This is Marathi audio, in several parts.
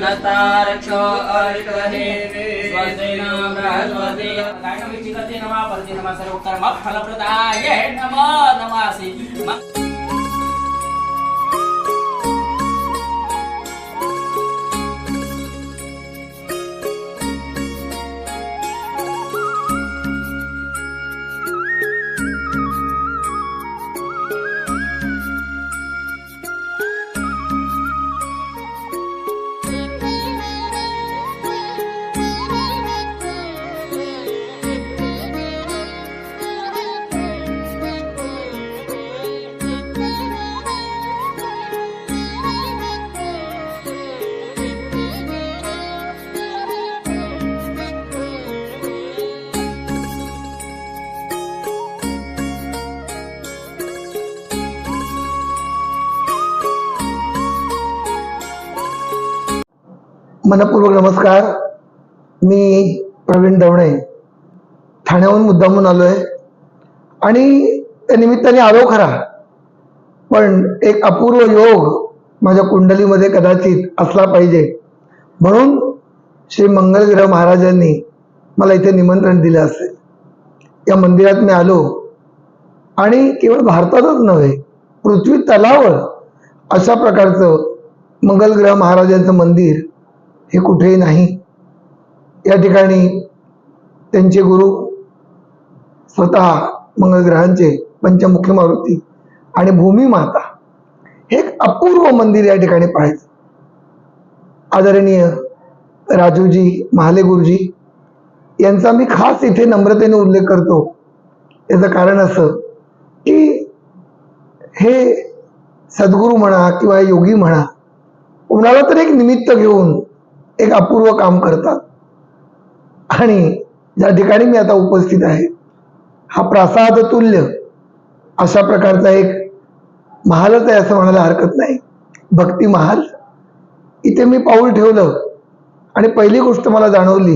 नतारक्षो अरिकहे स्वस्ति नो बृहस्पति गायत्री करते नमः परते नमः सर्वकर्म फलप्रदाय नमो नमासि मनपूर्वक नमस्कार. मी प्रवीण दवणे. ठाण्याहून मुद्दामून आलो आहे आणि त्या निमित्ताने आलो खरा. पण एक अपूर्व योग माझ्या कुंडलीमध्ये कदाचित असला पाहिजे. म्हणून श्री मंगलग्रह महाराजांनी मला इथे निमंत्रण दिलं असेल. या मंदिरात मी आलो. आणि केवळ भारतातच नव्हे पृथ्वी तलावर अशा प्रकारचं मंगलग्रह महाराजांचं मंदिर हे कुठेही नाही. या ठिकाणी त्यांचे गुरु स्वतः मंगळग्रहांचे पंचमुखी मारुती आणि भूमी माता हे एक अपूर्व मंदिर या ठिकाणी पाहायचं. आदरणीय राजूजी महाले गुरुजी यांचा मी खास इथे नम्रतेने उल्लेख करतो. याचं कारण असं की हे सद्गुरू म्हणा किंवा योगी म्हणा कोणाला तर एक निमित्त घेऊन एक अपूर्व काम करतात. आणि ज्या ठिकाणी मी आता उपस्थित आहे हा प्रासाद तुल्य अशा प्रकारचा एक महालच आहे असं म्हणायला हरकत नाही. भक्ती महाल. इथे मी पाऊल ठेवलं आणि पहिली गोष्ट मला जाणवली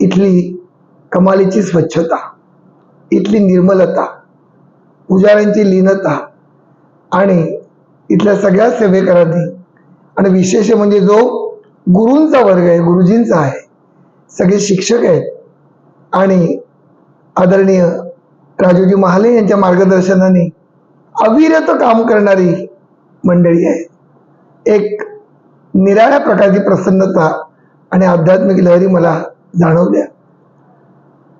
इथली कमालीची स्वच्छता इथली निर्मलता पुजाऱ्यांची लीनता आणि इथल्या सगळ्या सेवेकरांनी आणि विशेष म्हणजे जो गुरूंचा वर्ग आहे गुरुजींचा आहे. सगळे शिक्षक आहेत. आणि आदरणीय राजूजी महाले यांच्या मार्गदर्शनाने अविरत काम करणारी मंडळी आहे एक निराळ्या प्रकारची प्रसन्नता आणि आध्यात्मिक लहरी मला जाणवल्या.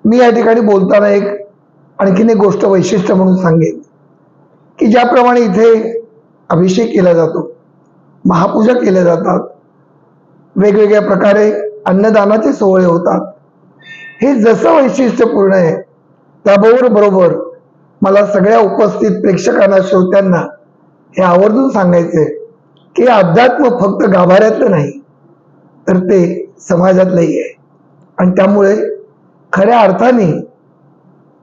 मी या ठिकाणी बोलताना एक आणखीन एक गोष्ट वैशिष्ट्य म्हणून सांगेन की ज्याप्रमाणे इथे अभिषेक केला जातो महापूजा केल्या जातात वेगवेगळ्या प्रकारे अन्नदानाचे सोहळे होतात. हे जसं वैशिष्ट्यपूर्ण आहे त्याबरोबर बरोबर मला सगळ्या उपस्थित प्रेक्षकांना श्रोत्यांना हे आवर्जून सांगायचंय की अध्यात्म फक्त गाभाऱ्यातलं नाही तर ते समाजातलंही आहे आणि त्यामुळे खऱ्या अर्थाने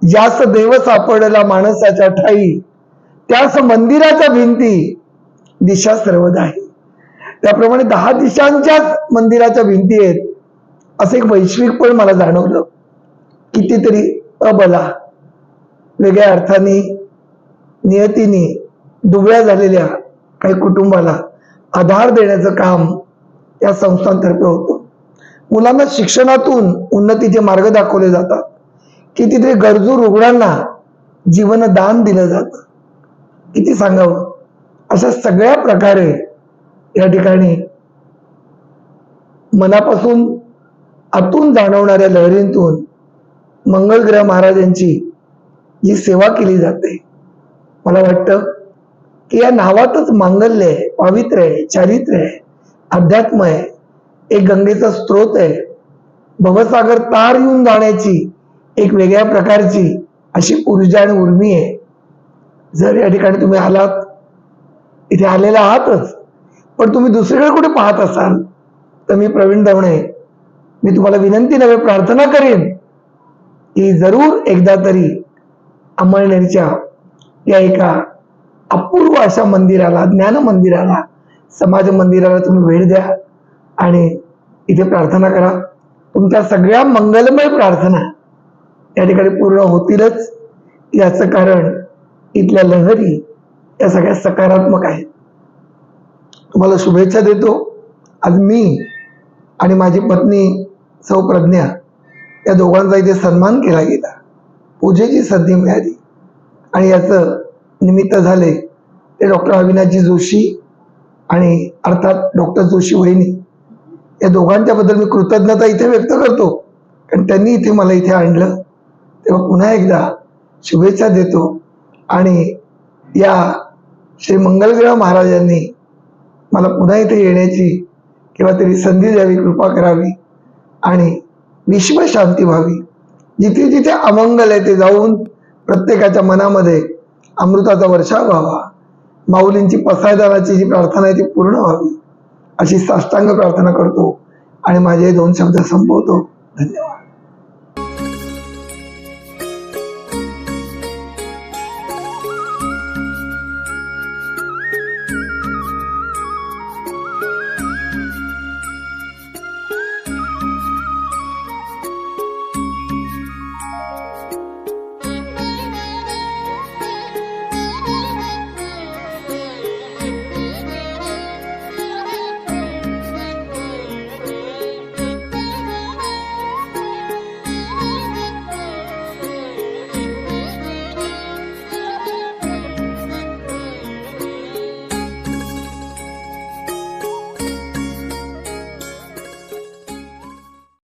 जास्त देव सापडला माणसाच्या ठाई त्यास मंदिराच्या भिंती दिशा सर्वदा आहे. त्याप्रमाणे दहा दिशांच्याच मंदिराच्या भिंती आहेत. असं एक वैश्विक पण मला जाणवलं. कितीतरी अबला वेगळ्या अर्थाने नियतीने दुबळ्या झालेल्या काही कुटुंबाला आधार देण्याचं काम या संस्थांतर्फे होतं. मुलांना शिक्षणातून उन्नतीचे मार्ग दाखवले जातात. कितीतरी गरजू रुग्णांना जीवनदान दिलं जातं. किती सांगावं? अशा सगळ्या प्रकारे या ठिकाणी मनापासून आतून जाणवणाऱ्या लहरींतून मंगळग्रह महाराजांची जी सेवा केली जाते मला वाटतं की या नावातच मांगल्य आहे पावित्र्य आहे चारित्र्य आहे अध्यात्म आहे एक गंगेचा स्रोत आहे. भवसागर तार येऊन जाण्याची एक वेगळ्या प्रकारची अशी ऊर्जा आणि उर्मी आहे. जर या ठिकाणी तुम्ही आलात इथे आलेला आहातच पण तुम्ही दुसरीकडे कुठे पाहत असाल तर मी प्रवीण दवणे मी तुम्हाला विनंती नव्हे प्रार्थना करेन की जरूर एकदा तरी अंमळनेरच्या या एका अपूर्व अशा मंदिराला ज्ञान मंदिराला समाज मंदिराला तुम्ही भेट द्या आणि इथे प्रार्थना करा. तुमच्या सगळ्या मंगलमय प्रार्थना या ठिकाणी पूर्ण होतीलच. याचं कारण इथल्या लहरी या सगळ्या सकारात्मक आहेत. तुम्हाला शुभेच्छा देतो. आज मी आणि माझी पत्नी सौ प्रज्ञा या दोघांचा इथे सन्मान केला गेला. पूजेची संधी मिळाली. आणि याचं निमित्त झाले ते डॉक्टर अविनाशजी जोशी आणि अर्थात डॉक्टर जोशी वहिनी. या दोघांच्याबद्दल मी कृतज्ञता इथे व्यक्त करतो. कारण त्यांनी इथे मला इथे आणलं. तेव्हा पुन्हा एकदा शुभेच्छा देतो. आणि या श्री मंगलग्रह महाराजांनी मला पुन्हा इथे येण्याची किंवा तरी संधी द्यावी कृपा करावी आणि विश्व शांती व्हावी. जिथे जिथे अमंगल आहे ते जाऊन प्रत्येकाच्या मनामध्ये अमृताचा वर्षाव व्हावा. माऊलींची पसायदानाची जी प्रार्थना आहे ती पूर्ण व्हावी. अशी साष्टांग प्रार्थना करतो आणि माझे दोन शब्द संपवतो. धन्यवाद.